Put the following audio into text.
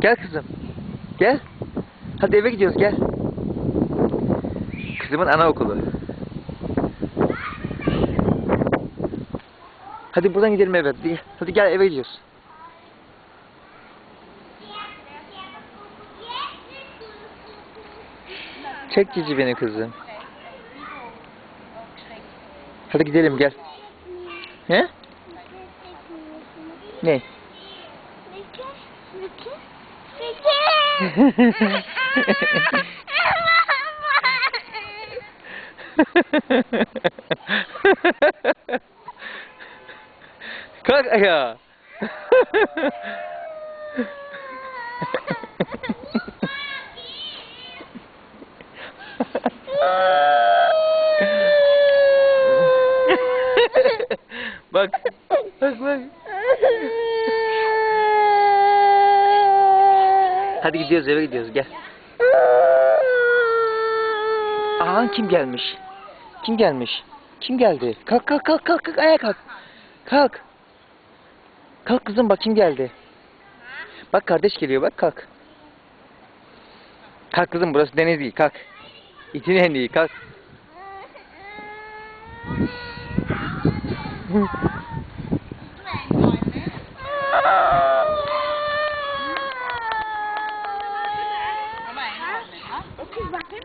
Gel kızım. Gel. Hadi eve gidiyoruz gel. Kızımın anaokulu. Hadi buradan gidelim eve. Hadi, hadi gel eve gidiyoruz. Çek cici beni kızım. Hadi gidelim gel. He? Ne? Kalk ayağa. bak. Bak bak. Hadi gidiyoruz eve gidiyoruz gel. Aa kim gelmiş? Kim gelmiş? Kim geldi? Kalk kalk kalk kalk kalk ayağa kalk. Kalk. Kalk kızım bak kim geldi. Bak kardeş geliyor bak kalk. Kalk kızım burası deniz değil kalk. İçine değil kalk. que vai